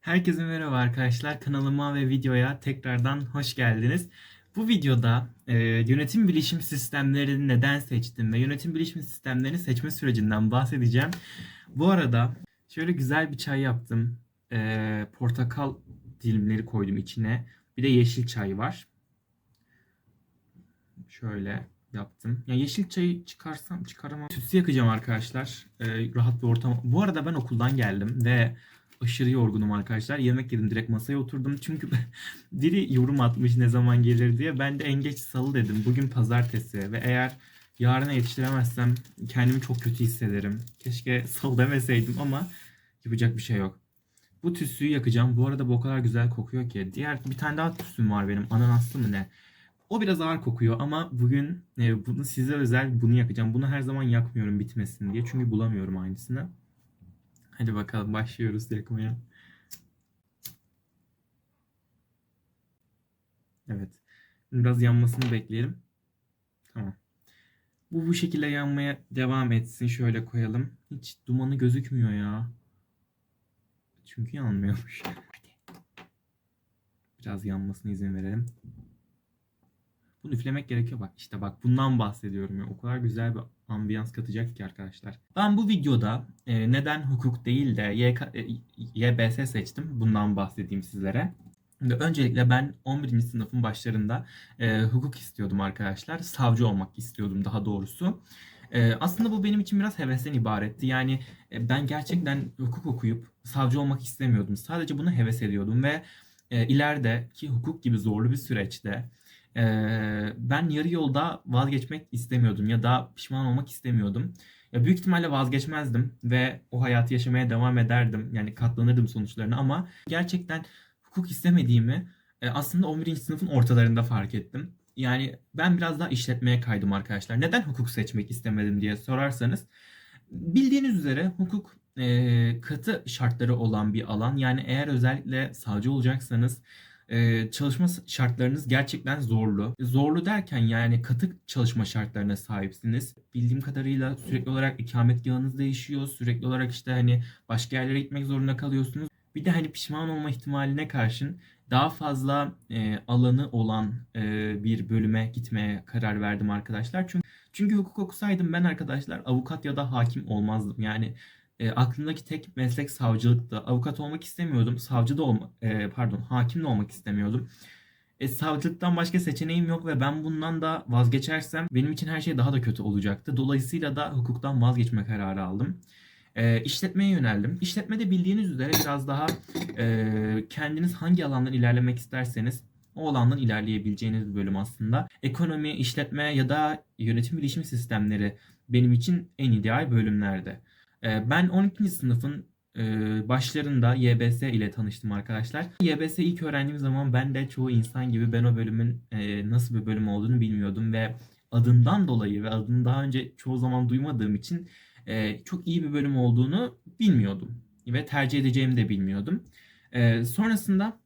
Herkese merhaba arkadaşlar. Kanalıma ve videoya tekrardan hoş geldiniz. Bu videoda e, yönetim bilişim sistemlerini neden seçtim ve yönetim bilişim sistemlerini seçme sürecinden bahsedeceğim. Bu arada şöyle güzel bir çay yaptım. E, portakal dilimleri koydum içine. Bir de yeşil çay var. Şöyle yaptım. Ya yeşil çayı çıkarsam çıkaramam. Tütsü yakacağım arkadaşlar. E, rahat bir ortam. Bu arada ben okuldan geldim ve aşırı yorgunum arkadaşlar. Yemek yedim direkt masaya oturdum. Çünkü biri yorum atmış ne zaman gelir diye. Ben de en geç salı dedim. Bugün pazartesi ve eğer yarına yetiştiremezsem kendimi çok kötü hissederim. Keşke salı demeseydim ama yapacak bir şey yok. Bu tütsüyü yakacağım. Bu arada bu o kadar güzel kokuyor ki. Diğer bir tane daha tütsüm var benim. Ananaslı mı ne? O biraz ağır kokuyor ama bugün e, bunu size özel bunu yakacağım. Bunu her zaman yakmıyorum bitmesin diye. Çünkü bulamıyorum aynısını. Hadi bakalım başlıyoruz yakmaya. Evet. Biraz yanmasını bekleyelim. Tamam. Bu bu şekilde yanmaya devam etsin. Şöyle koyalım. Hiç dumanı gözükmüyor ya. Çünkü yanmıyormuş. Hadi. Biraz yanmasına izin verelim. Bunu üflemek gerekiyor bak. İşte bak bundan bahsediyorum ya. O kadar güzel bir ambiyans katacak ki arkadaşlar. Ben bu videoda e, neden hukuk değil de YK, e, YBS seçtim. Bundan bahsedeyim sizlere. Öncelikle ben 11. sınıfın başlarında e, hukuk istiyordum arkadaşlar. Savcı olmak istiyordum daha doğrusu. E, aslında bu benim için biraz hevesten ibaretti. Yani e, ben gerçekten hukuk okuyup savcı olmak istemiyordum. Sadece bunu heves ediyordum ve e, ileride ki hukuk gibi zorlu bir süreçte e, ben yarı yolda vazgeçmek istemiyordum ya da pişman olmak istemiyordum. Ya büyük ihtimalle vazgeçmezdim ve o hayatı yaşamaya devam ederdim. Yani katlanırdım sonuçlarına ama gerçekten hukuk istemediğimi e, aslında 11. sınıfın ortalarında fark ettim. Yani ben biraz daha işletmeye kaydım arkadaşlar. Neden hukuk seçmek istemedim diye sorarsanız bildiğiniz üzere hukuk e, katı şartları olan bir alan. Yani eğer özellikle savcı olacaksanız e, çalışma şartlarınız gerçekten zorlu. Zorlu derken yani katı çalışma şartlarına sahipsiniz. Bildiğim kadarıyla sürekli olarak ikametgahınız değişiyor. Sürekli olarak işte hani başka yerlere gitmek zorunda kalıyorsunuz. Bir de hani pişman olma ihtimaline karşın daha fazla e, alanı olan e, bir bölüme gitmeye karar verdim arkadaşlar. Çünkü çünkü hukuk okusaydım ben arkadaşlar avukat ya da hakim olmazdım. Yani e, aklımdaki tek meslek savcılıktı. Avukat olmak istemiyordum. Savcı da olma, e, pardon, hakim de olmak istemiyordum. E, savcılıktan başka seçeneğim yok ve ben bundan da vazgeçersem benim için her şey daha da kötü olacaktı. Dolayısıyla da hukuktan vazgeçme kararı aldım. E, işletmeye yöneldim. İşletmede bildiğiniz üzere biraz daha e, kendiniz hangi alandan ilerlemek isterseniz o alandan ilerleyebileceğiniz bir bölüm aslında. Ekonomi, işletme ya da yönetim bilişim sistemleri benim için en ideal bölümlerde. Ee, ben 12. sınıfın e, başlarında YBS ile tanıştım arkadaşlar. YBS ilk öğrendiğim zaman ben de çoğu insan gibi ben o bölümün e, nasıl bir bölüm olduğunu bilmiyordum ve adından dolayı ve adını daha önce çoğu zaman duymadığım için e, çok iyi bir bölüm olduğunu bilmiyordum ve tercih edeceğimi de bilmiyordum. Sonrasında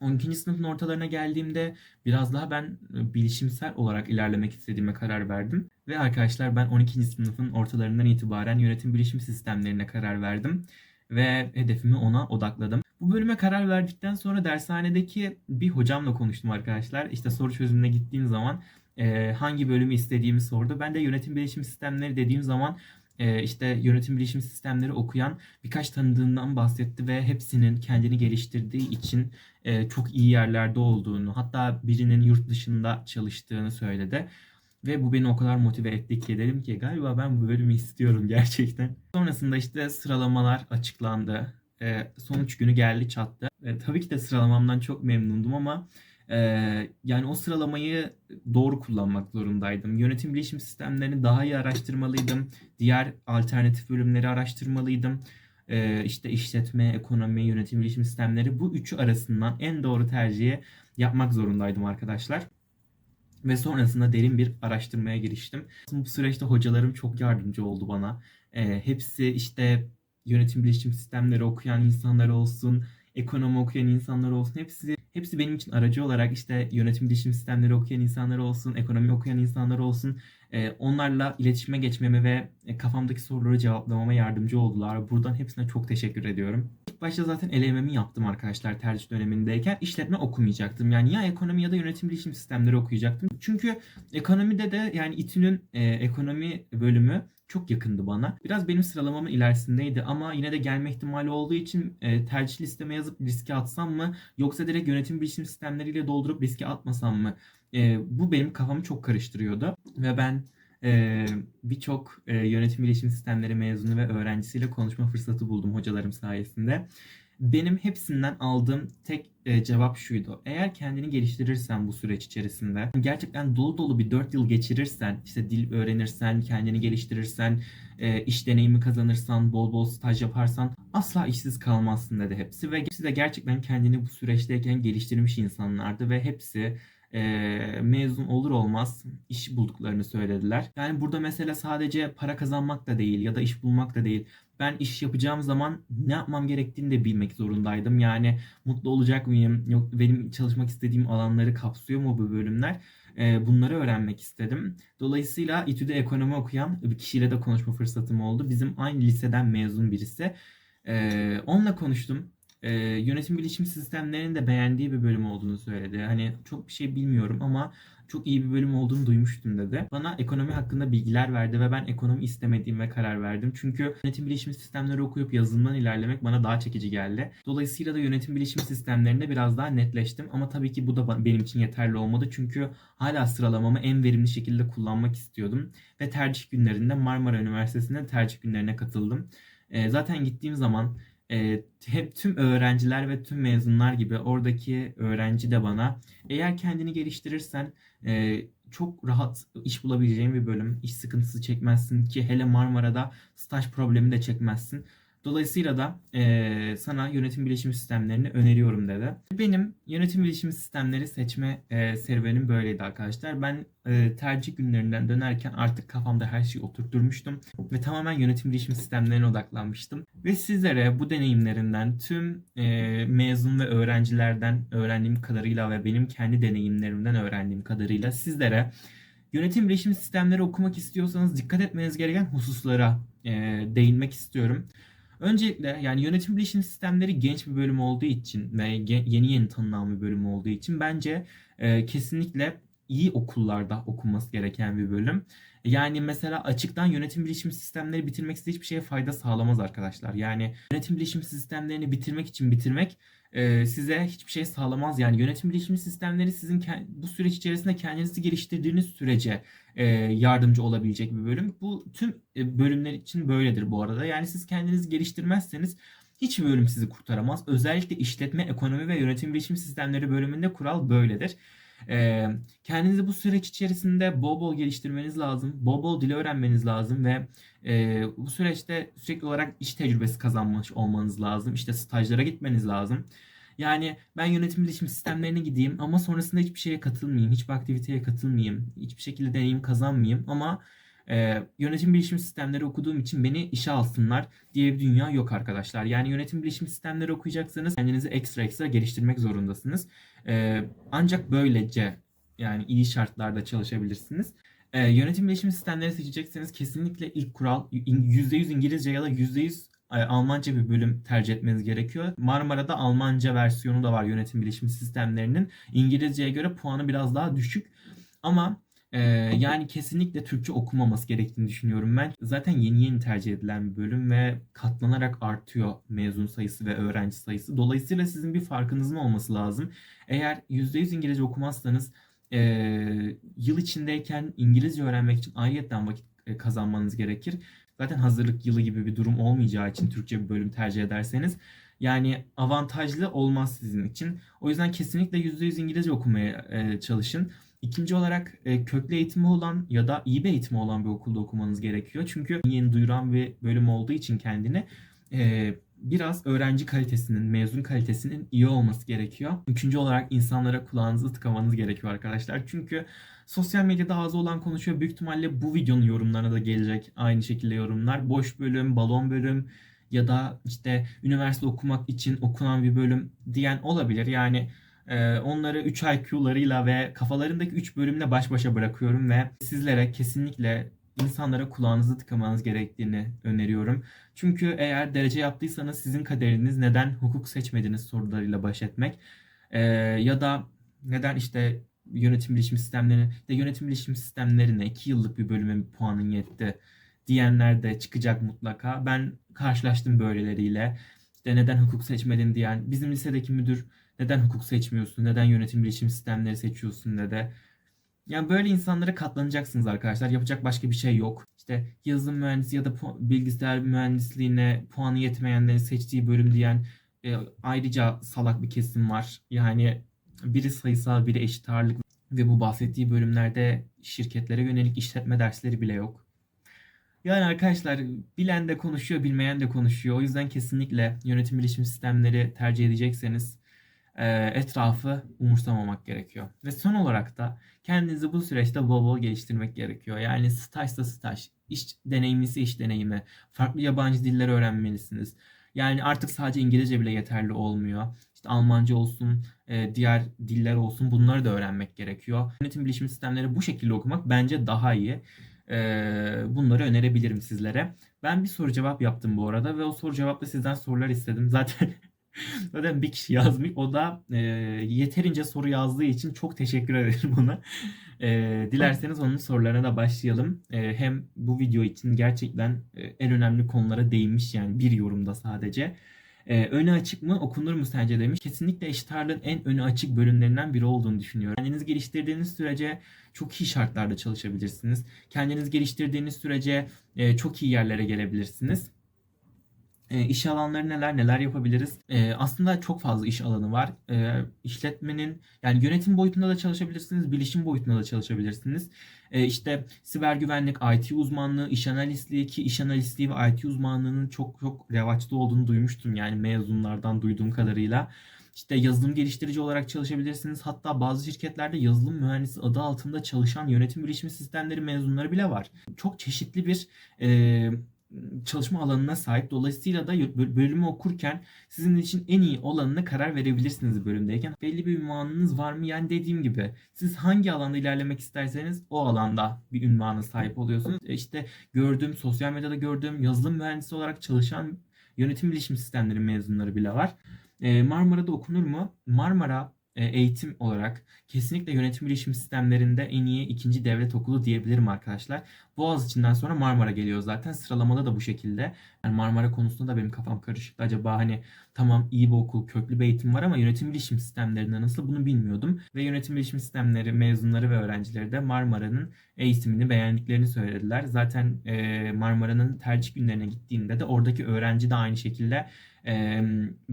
12. sınıfın ortalarına geldiğimde biraz daha ben bilişimsel olarak ilerlemek istediğime karar verdim. Ve arkadaşlar ben 12. sınıfın ortalarından itibaren yönetim bilişim sistemlerine karar verdim. Ve hedefimi ona odakladım. Bu bölüme karar verdikten sonra dershanedeki bir hocamla konuştum arkadaşlar. İşte soru çözümüne gittiğim zaman e, hangi bölümü istediğimi sordu. Ben de yönetim bilişim sistemleri dediğim zaman e, işte yönetim bilişim sistemleri okuyan birkaç tanıdığından bahsetti ve hepsinin kendini geliştirdiği için e, çok iyi yerlerde olduğunu hatta birinin yurt dışında çalıştığını söyledi. Ve bu beni o kadar motive etti ki dedim ki galiba ben bu bölümü istiyorum gerçekten. Sonrasında işte sıralamalar açıklandı. E, sonuç günü geldi çattı. E, tabii ki de sıralamamdan çok memnundum ama ee, yani o sıralamayı doğru kullanmak zorundaydım. Yönetim bilişim sistemlerini daha iyi araştırmalıydım. Diğer alternatif bölümleri araştırmalıydım. Ee, işte işletme, ekonomi, yönetim bilişim sistemleri bu üçü arasından en doğru tercihi yapmak zorundaydım arkadaşlar. Ve sonrasında derin bir araştırmaya giriştim. Bu süreçte hocalarım çok yardımcı oldu bana. Ee, hepsi işte yönetim bilişim sistemleri okuyan insanlar olsun, ekonomi okuyan insanlar olsun hepsi hepsi benim için aracı olarak işte yönetim bilişim sistemleri okuyan insanlar olsun, ekonomi okuyan insanlar olsun e, onlarla iletişime geçmeme ve e, kafamdaki soruları cevaplamama yardımcı oldular. Buradan hepsine çok teşekkür ediyorum. İlk başta zaten LMM'i yaptım arkadaşlar tercih dönemindeyken. işletme okumayacaktım. Yani ya ekonomi ya da yönetim bilişim sistemleri okuyacaktım. Çünkü ekonomide de yani İTÜ'nün e, ekonomi bölümü çok yakındı bana. Biraz benim sıralamamın ilerisindeydi ama yine de gelme ihtimali olduğu için e, tercih listeme yazıp riske atsam mı yoksa direkt yönetim bilişim sistemleriyle doldurup riske atmasam mı? E, bu benim kafamı çok karıştırıyordu ve ben e, birçok e, yönetim bilişim sistemleri mezunu ve öğrencisiyle konuşma fırsatı buldum hocalarım sayesinde. Benim hepsinden aldığım tek e, cevap şuydu. Eğer kendini geliştirirsen bu süreç içerisinde gerçekten dolu dolu bir 4 yıl geçirirsen, işte dil öğrenirsen, kendini geliştirirsen, e, iş deneyimi kazanırsan, bol bol staj yaparsan asla işsiz kalmazsın dedi hepsi. Ve hepsi de gerçekten kendini bu süreçteyken geliştirmiş insanlardı ve hepsi e, mezun olur olmaz iş bulduklarını söylediler. Yani burada mesele sadece para kazanmak da değil ya da iş bulmak da değil. Ben iş yapacağım zaman ne yapmam gerektiğini de bilmek zorundaydım. Yani mutlu olacak mıyım? Yok benim çalışmak istediğim alanları kapsıyor mu bu bölümler? E, bunları öğrenmek istedim. Dolayısıyla İTÜ'de ekonomi okuyan bir kişiyle de konuşma fırsatım oldu. Bizim aynı liseden mezun birisi. E, onunla konuştum e, yönetim bilişim sistemlerinin de beğendiği bir bölüm olduğunu söyledi. Hani çok bir şey bilmiyorum ama çok iyi bir bölüm olduğunu duymuştum dedi. Bana ekonomi hakkında bilgiler verdi ve ben ekonomi istemediğime karar verdim. Çünkü yönetim bilişim sistemleri okuyup yazılımdan ilerlemek bana daha çekici geldi. Dolayısıyla da yönetim bilişim sistemlerinde biraz daha netleştim. Ama tabii ki bu da benim için yeterli olmadı. Çünkü hala sıralamamı en verimli şekilde kullanmak istiyordum. Ve tercih günlerinde Marmara Üniversitesi'nde tercih günlerine katıldım. E, zaten gittiğim zaman e, hep tüm öğrenciler ve tüm mezunlar gibi oradaki öğrenci de bana eğer kendini geliştirirsen e, çok rahat iş bulabileceğin bir bölüm. İş sıkıntısı çekmezsin ki hele Marmara'da staj problemi de çekmezsin. Dolayısıyla da e, sana yönetim bilişim sistemlerini öneriyorum dedi. Benim yönetim bilişim sistemleri seçme e, serüvenim böyleydi arkadaşlar. Ben e, tercih günlerinden dönerken artık kafamda her şeyi oturtturmuştum ve tamamen yönetim bilişim sistemlerine odaklanmıştım. Ve sizlere bu deneyimlerinden tüm e, mezun ve öğrencilerden öğrendiğim kadarıyla ve benim kendi deneyimlerimden öğrendiğim kadarıyla sizlere yönetim bilişim sistemleri okumak istiyorsanız dikkat etmeniz gereken hususlara e, değinmek istiyorum. Öncelikle yani yönetim bilişim sistemleri genç bir bölüm olduğu için ve yeni yeni tanınan bir bölüm olduğu için bence e, kesinlikle iyi okullarda okunması gereken bir bölüm. Yani mesela açıktan yönetim bilişim sistemleri bitirmek size hiçbir şeye fayda sağlamaz arkadaşlar. Yani yönetim bilişim sistemlerini bitirmek için bitirmek e, size hiçbir şey sağlamaz. Yani yönetim bilişim sistemleri sizin bu süreç içerisinde kendinizi geliştirdiğiniz sürece e, yardımcı olabilecek bir bölüm. Bu tüm e, bölümler için böyledir bu arada. Yani siz kendinizi geliştirmezseniz hiçbir bölüm sizi kurtaramaz. Özellikle işletme, ekonomi ve yönetim bilişim sistemleri bölümünde kural böyledir. E, kendinizi bu süreç içerisinde bol bol geliştirmeniz lazım. Bol bol dil öğrenmeniz lazım ve e, bu süreçte sürekli olarak iş tecrübesi kazanmış olmanız lazım. İşte stajlara gitmeniz lazım. Yani ben yönetim bilişim sistemlerine gideyim ama sonrasında hiçbir şeye katılmayayım, hiçbir aktiviteye katılmayayım, hiçbir şekilde deneyim kazanmayayım ama e, yönetim bilişim sistemleri okuduğum için beni işe alsınlar diye bir dünya yok arkadaşlar. Yani yönetim bilişim sistemleri okuyacaksanız kendinizi ekstra ekstra geliştirmek zorundasınız. E, ancak böylece yani iyi şartlarda çalışabilirsiniz. E, yönetim bilişim sistemleri seçecekseniz kesinlikle ilk kural %100 İngilizce ya da %100 Almanca bir bölüm tercih etmeniz gerekiyor. Marmara'da Almanca versiyonu da var yönetim bilişim sistemlerinin. İngilizceye göre puanı biraz daha düşük. Ama e, yani kesinlikle Türkçe okumaması gerektiğini düşünüyorum ben. Zaten yeni yeni tercih edilen bir bölüm ve katlanarak artıyor mezun sayısı ve öğrenci sayısı. Dolayısıyla sizin bir farkınızın olması lazım. Eğer %100 İngilizce okumazsanız e, yıl içindeyken İngilizce öğrenmek için ayrıyetten vakit e, kazanmanız gerekir. Zaten hazırlık yılı gibi bir durum olmayacağı için Türkçe bir bölüm tercih ederseniz yani avantajlı olmaz sizin için. O yüzden kesinlikle %100 İngilizce okumaya e, çalışın. İkinci olarak e, köklü eğitimi olan ya da iyi bir eğitimi olan bir okulda okumanız gerekiyor. Çünkü yeni duyuran bir bölüm olduğu için kendini e, biraz öğrenci kalitesinin, mezun kalitesinin iyi olması gerekiyor. Üçüncü olarak insanlara kulağınızı tıkamanız gerekiyor arkadaşlar. Çünkü sosyal medyada ağzı olan konuşuyor. Büyük ihtimalle bu videonun yorumlarına da gelecek aynı şekilde yorumlar. Boş bölüm, balon bölüm, ya da işte üniversite okumak için okunan bir bölüm diyen olabilir. Yani onları 3 IQ'larıyla ve kafalarındaki 3 bölümle baş başa bırakıyorum ve sizlere kesinlikle insanlara kulağınızı tıkamanız gerektiğini öneriyorum. Çünkü eğer derece yaptıysanız sizin kaderiniz neden hukuk seçmediniz sorularıyla baş etmek E, ya da neden işte yönetim bilişim sistemleri de yönetim bilişim sistemlerine 2 yıllık bir bölüme puanın yetti diyenler de çıkacak mutlaka. Ben karşılaştım böyleleriyle. İşte neden hukuk seçmedin diyen, bizim lisedeki müdür neden hukuk seçmiyorsun, neden yönetim bilişim sistemleri seçiyorsun dedi. Yani böyle insanlara katlanacaksınız arkadaşlar. Yapacak başka bir şey yok. İşte yazılım mühendisi ya da bilgisayar mühendisliğine puanı yetmeyenlerin seçtiği bölüm diyen e, ayrıca salak bir kesim var. Yani biri sayısal, biri eşit ağırlık ve bu bahsettiği bölümlerde şirketlere yönelik işletme dersleri bile yok. Yani arkadaşlar bilen de konuşuyor, bilmeyen de konuşuyor. O yüzden kesinlikle yönetim bilişim sistemleri tercih edecekseniz etrafı umursamamak gerekiyor. Ve son olarak da kendinizi bu süreçte bol bol geliştirmek gerekiyor. Yani stajsa staj, iş deneyimlisi iş deneyimi, farklı yabancı diller öğrenmelisiniz. Yani artık sadece İngilizce bile yeterli olmuyor. İşte Almanca olsun, e, diğer diller olsun bunları da öğrenmek gerekiyor. Yönetim bilişim sistemleri bu şekilde okumak bence daha iyi. E, bunları önerebilirim sizlere. Ben bir soru cevap yaptım bu arada ve o soru cevapta sizden sorular istedim. Zaten zaten bir kişi yazmış. O da e, yeterince soru yazdığı için çok teşekkür ederim ona. E, dilerseniz onun sorularına da başlayalım. E, hem bu video için gerçekten e, en önemli konulara değinmiş yani bir yorumda sadece. E, önü açık mı okunur mu sence demiş. Kesinlikle eşit ağırlığın en önü açık bölümlerinden biri olduğunu düşünüyorum. Kendinizi geliştirdiğiniz sürece çok iyi şartlarda çalışabilirsiniz. Kendinizi geliştirdiğiniz sürece e, çok iyi yerlere gelebilirsiniz. E, iş alanları neler neler yapabiliriz? E, aslında çok fazla iş alanı var. E, işletmenin yani yönetim boyutunda da çalışabilirsiniz, bilişim boyutunda da çalışabilirsiniz. E, işte siber güvenlik, IT uzmanlığı, iş analistliği ki iş analistliği ve IT uzmanlığının çok çok revaçta olduğunu duymuştum yani mezunlardan duyduğum kadarıyla. İşte yazılım geliştirici olarak çalışabilirsiniz. Hatta bazı şirketlerde yazılım mühendisi adı altında çalışan yönetim bilişim sistemleri mezunları bile var. Çok çeşitli bir e, çalışma alanına sahip. Dolayısıyla da bölümü okurken sizin için en iyi olanına karar verebilirsiniz bölümdeyken. Belli bir ünvanınız var mı? Yani dediğim gibi siz hangi alanda ilerlemek isterseniz o alanda bir ünvana sahip oluyorsunuz. E İşte gördüğüm, sosyal medyada gördüğüm yazılım mühendisi olarak çalışan yönetim bilişim sistemleri mezunları bile var. E, Marmara'da okunur mu? Marmara eğitim olarak kesinlikle yönetim bilişim sistemlerinde en iyi ikinci devlet okulu diyebilirim arkadaşlar. Boğaziçi'nden sonra Marmara geliyor zaten. Sıralamada da bu şekilde. Yani Marmara konusunda da benim kafam karışıktı. Acaba hani tamam iyi bir okul, köklü bir eğitim var ama yönetim bilişim sistemlerinde nasıl bunu bilmiyordum. Ve yönetim bilişim sistemleri mezunları ve öğrencileri de Marmara'nın eğitimini beğendiklerini söylediler. Zaten e, Marmara'nın tercih günlerine gittiğinde de oradaki öğrenci de aynı şekilde e,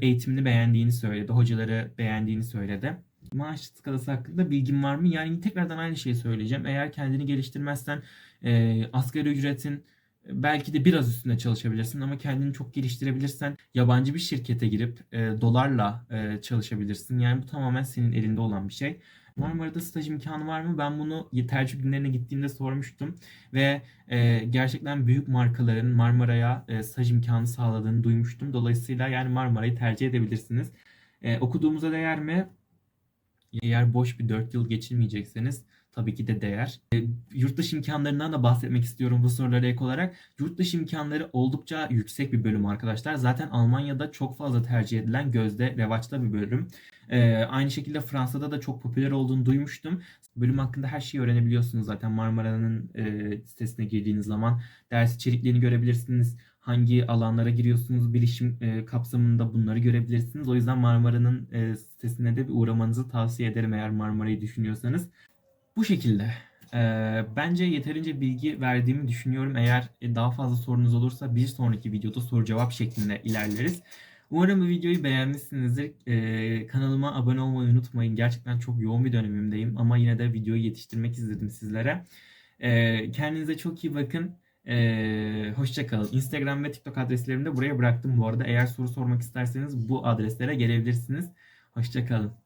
eğitimini beğendiğini söyledi. Hocaları beğendiğini söyledi. Maaş skalası hakkında bilgim var mı? Yani tekrardan aynı şeyi söyleyeceğim. Eğer kendini geliştirmezsen e, asgari ücretin belki de biraz üstünde çalışabilirsin ama kendini çok geliştirebilirsen yabancı bir şirkete girip e, dolarla e, çalışabilirsin. Yani bu tamamen senin elinde olan bir şey. Marmara'da staj imkanı var mı? Ben bunu tercih günlerine gittiğimde sormuştum ve e, gerçekten büyük markaların Marmara'ya e, staj imkanı sağladığını duymuştum. Dolayısıyla yani Marmara'yı tercih edebilirsiniz. E, okuduğumuza değer mi? Eğer boş bir 4 yıl geçirmeyecekseniz tabii ki de değer. E, yurt dışı imkanlarından da bahsetmek istiyorum bu sorulara ek olarak. Yurt dışı imkanları oldukça yüksek bir bölüm arkadaşlar. Zaten Almanya'da çok fazla tercih edilen gözde revaçta bir bölüm. E, aynı şekilde Fransa'da da çok popüler olduğunu duymuştum. Bölüm hakkında her şeyi öğrenebiliyorsunuz zaten Marmara'nın e, sitesine girdiğiniz zaman. Ders içeriklerini görebilirsiniz hangi alanlara giriyorsunuz bilişim e, kapsamında bunları görebilirsiniz. O yüzden Marmara'nın e, sitesine de bir uğramanızı tavsiye ederim eğer Marmara'yı düşünüyorsanız. Bu şekilde. E, bence yeterince bilgi verdiğimi düşünüyorum. Eğer e, daha fazla sorunuz olursa bir sonraki videoda soru cevap şeklinde ilerleriz. Umarım bu videoyu beğenmişsinizdir. Ee, kanalıma abone olmayı unutmayın. Gerçekten çok yoğun bir dönemimdeyim ama yine de videoyu yetiştirmek istedim sizlere. Ee, kendinize çok iyi bakın. Ee, hoşça kalın. Instagram ve TikTok adreslerimi de buraya bıraktım bu arada. Eğer soru sormak isterseniz bu adreslere gelebilirsiniz. Hoşça kalın.